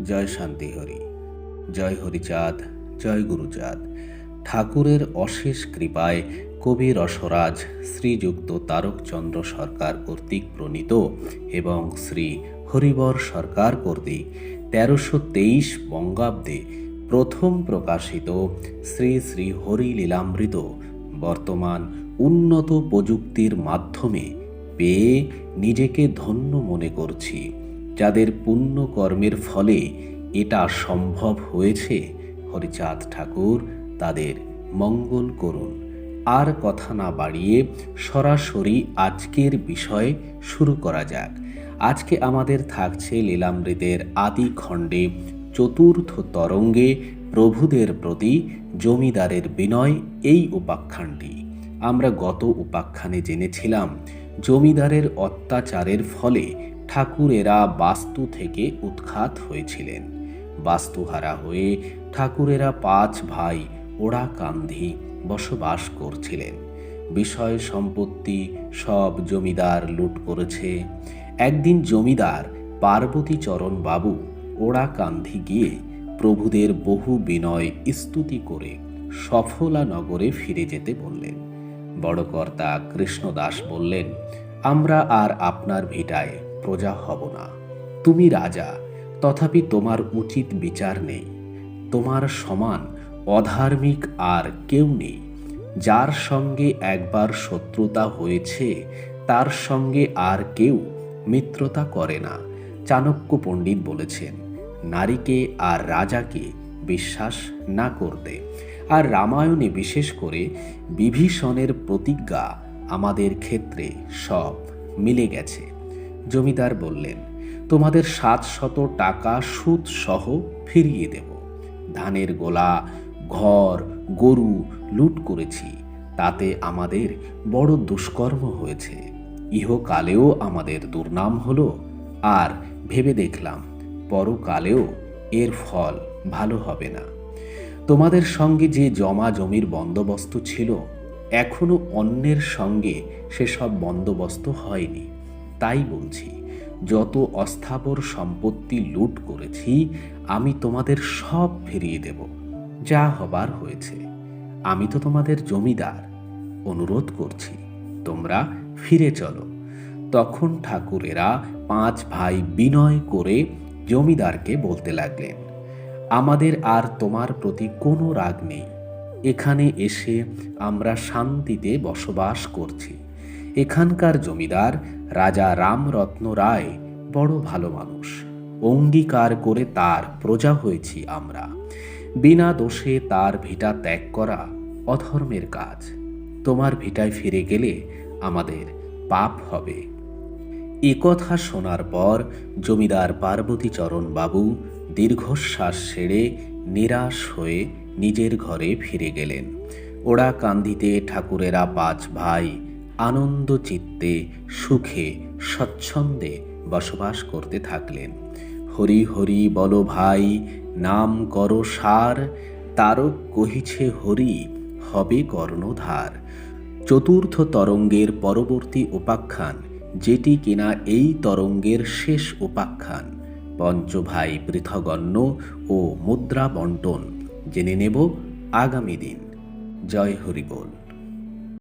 জয় শান্তি হরি। জয় হরিচাঁদ, জয় গুরুচাঁদ। ঠাকুরের অশেষ কৃপায় কবি রসরাজ শ্রীযুক্ত তারকচন্দ্র সরকার কর্তৃক প্রণীত এবং শ্রী হরিবর সরকার কর্তৃক তেরোশো তেইশ বঙ্গাব্দে প্রথম প্রকাশিত শ্রী শ্রী হরি লীলামৃত বর্তমান উন্নত প্রযুক্তির মাধ্যমে পেয়ে নিজেকে ধন্য মনে করছি। যাদের পুণ্য কর্মের ফলে এটা সম্ভব হয়েছে, হরিচাঁদ ঠাকুর তাদের মঙ্গল করুন। আর কথা না বাড়িয়ে সরাসরি আজকের বিষয়ে শুরু করা যাক। আজকে আমাদের থাকছে লীলামৃতের আদি খণ্ডে চতুর্থ তরঙ্গে প্রভুদের প্রতি জমিদারের বিনয় এই উপাখ্যানটি। আমরা গত উপাখ্যানে জেনেছিলাম, জমিদারের অত্যাচারের ফলে ঠাকুরেরা বাস্তু থেকে উৎখাত হয়েছিলেন। বাস্তুহারা হয়ে ঠাকুরেরা পাঁচ ভাই ওড়া কান্ধি বসবাস করছিলেন। বিষয় সম্পত্তি সব জমিদার লুট করেছে। একদিন জমিদার পার্বতীচরণ বাবু ওড়া কান্ধি গিয়ে প্রভুদের বহু বিনয় স্তুতি করে সফলা নগরে ফিরে যেতে বললেন। বড়কর্তা কৃষ্ণদাস বললেন, আমরা আর আপনার ভিটায় প্রজা হব না। তুমি রাজা, তথাপি তোমার উচিত বিচার নেই। তোমার সমান, অধার্মিক আর কেউ নেই। যার সঙ্গে একবার শত্রুতা হয়েছে, তার সঙ্গে আর কেউ মিত্রতা করে না, চাণক্য পণ্ডিত বলেছেন। নারীকে আর রাজাকে বিশ্বাস না করতে। আর রামায়ণে বিশেষ করে বিভীষণের প্রতিজ্ঞা আমাদের ক্ষেত্রে সব মিলে গেছে। জমিদার বললেন, তোমাদের সাত শত টাকা সুদ সহ ফিরিয়ে দেব। ধানের গোলা, ঘর, গরু লুট করেছি। তাতে আমাদের বড় দুষ্কর্ম হয়েছে। ইহকালেও আমাদের দুর্নাম হলো। আর ভেবে দেখলাম, পরকালেও এর ফল ভালো হবে না। তোমাদের সঙ্গে যে জমা জমির বন্দোবস্ত ছিল, এখনও অন্যের সঙ্গে সেসব বন্দোবস্ত হয়নি। তাই বলছি, যত অস্থাবর সম্পত্তি লুট করেছি, আমি তোমাদের সব ফিরিয়ে দেব, যা হবার হয়েছে। আমি তো তোমাদের জমিদার। অনুরোধ করছি, তোমরা ফিরে চলো। তখন ঠাকুরেরা পাঁচ ভাই বিনয় করে জমিদারকে বলতে লাগলেন, আমাদের আর তোমার প্রতি কোনো রাগ নেই। এখানে এসে আমরা শান্তিতে বসবাস করছি। এখানকার জমিদার রাজা রামরত্ন রায় বড় ভালো মানুষ। অঙ্গীকার করে তার প্রজা হয়েছি আমরা। বিনা দোষে তার ভিটা ত্যাগ করা অধর্মের কাজ। তোমার ভিটায় ফিরে গেলে আমাদের পাপ হবে। একথা শোনার পর জমিদার পার্বতীচরণ বাবু দীর্ঘশ্বাস সেরে নিরাশ হয়ে নিজের ঘরে ফিরে গেলেন। ওরা কান্দিতে ঠাকুরেরা পাঁচ ভাই আনন্দ চিত্তে সুখে, স্বচ্ছন্দে বসবাস করতে থাকলেন। হরি হরি বলো ভাই, নাম করো সার, তারক কহিছে হরি, হবে কর্ণধার। চতুর্থ তরঙ্গের পরবর্তী উপাখ্যান, যেটি কিনা এই তরঙ্গের শেষ উপাখ্যান। পঞ্চভাই পৃথগণ্য ও মুদ্রা বন্টন জেনে নেব আগামী দিন। জয় হরি বল।